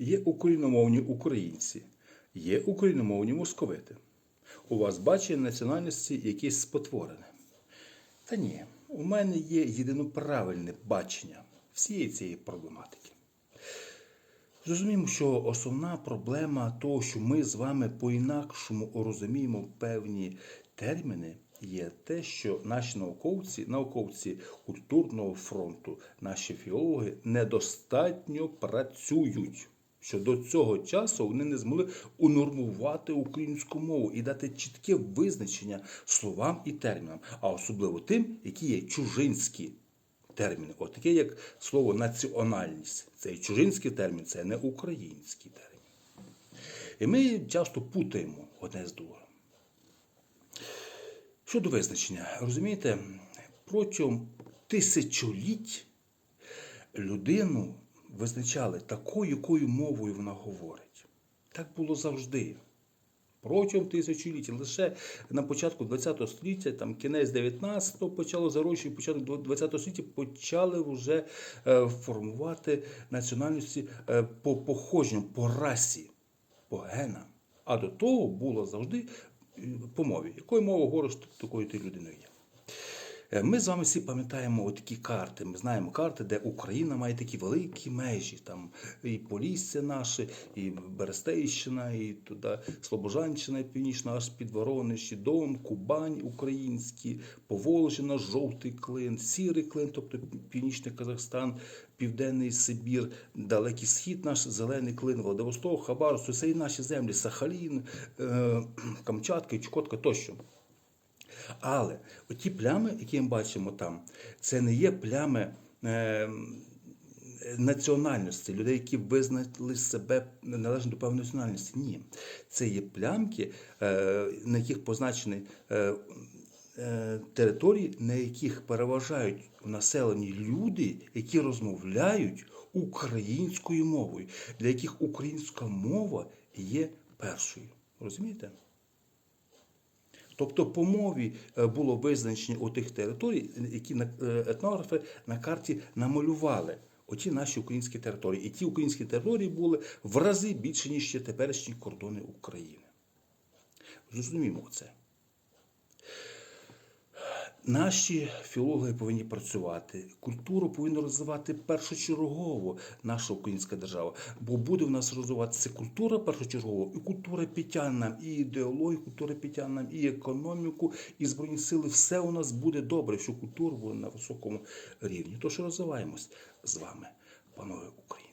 Є україномовні українці, є україномовні московити. У вас бачення національності якесь спотворене. Та ні, у мене є єдиноправильне бачення всієї цієї проблематики. Зрозуміємо, що основна проблема того, що ми з вами по-інакшому розуміємо певні терміни, є те, що наші науковці, науковці культурного фронту, наші філологи недостатньо працюють. Що до цього часу вони не змогли унормувати українську мову і дати чітке визначення словам і термінам, а особливо тим, які є чужинські терміни. От таке як слово національність. Це чужинський термін, це не український термін. І ми часто путаємо одне з другим. Щодо визначення, розумієте, протягом тисячоліть людину визначали такою, якою мовою вона говорить. Так було завжди. Протягом тисячоліття. Лише на початку ХХ століття, там кінець 19-го почало зарощувати, початок 20 століття почали вже е, формувати національності е, по походженню, по расі, по генам. А до того було завжди е, по мові. Якою мовою говориш, такою ти людиною є. Е, Ми з вами всі пам'ятаємо такі карти. Ми знаємо карти, де Україна має такі великі межі. Там і Полісся наше, і Берестейщина, і туди Слобожанщина, Північна, аж під Воронеж, і Дон, Кубань українські, Поволжина, Жовтий клин, Сірий клин, тобто Північний Казахстан, Південний Сибір, Далекий Схід, наш зелений клин, Владивосток, Хабаровськ, це і наші землі, Сахалін, е, Камчатка Чукотка тощо. Але оті плями, які ми бачимо там, це не є плями е, національності, людей, які визнали себе належно до певної національності. Ні. Це є плямки, е, на яких позначені е, е, території, на яких переважають в населенні люди, які розмовляють українською мовою, для яких українська мова є першою. Розумієте? Тобто по мові е, було визначення отих територій, які е, етнографи на карті намалювали. Оті наші українські території. І ті українські території були в рази більше, ніж ще теперішні кордони України. Зрозуміємо це. Наші філологи повинні працювати. Культуру повинна розвивати першочергово наша українська держава. Бо буде в нас розвиватися культура першочергово, і культура підтягне нам, і ідеологію культури підтягне нам, і економіку, і збройні сили. Все у нас буде добре, що культура буде на високому рівні. Тож розвиваємось з вами, панове Україна.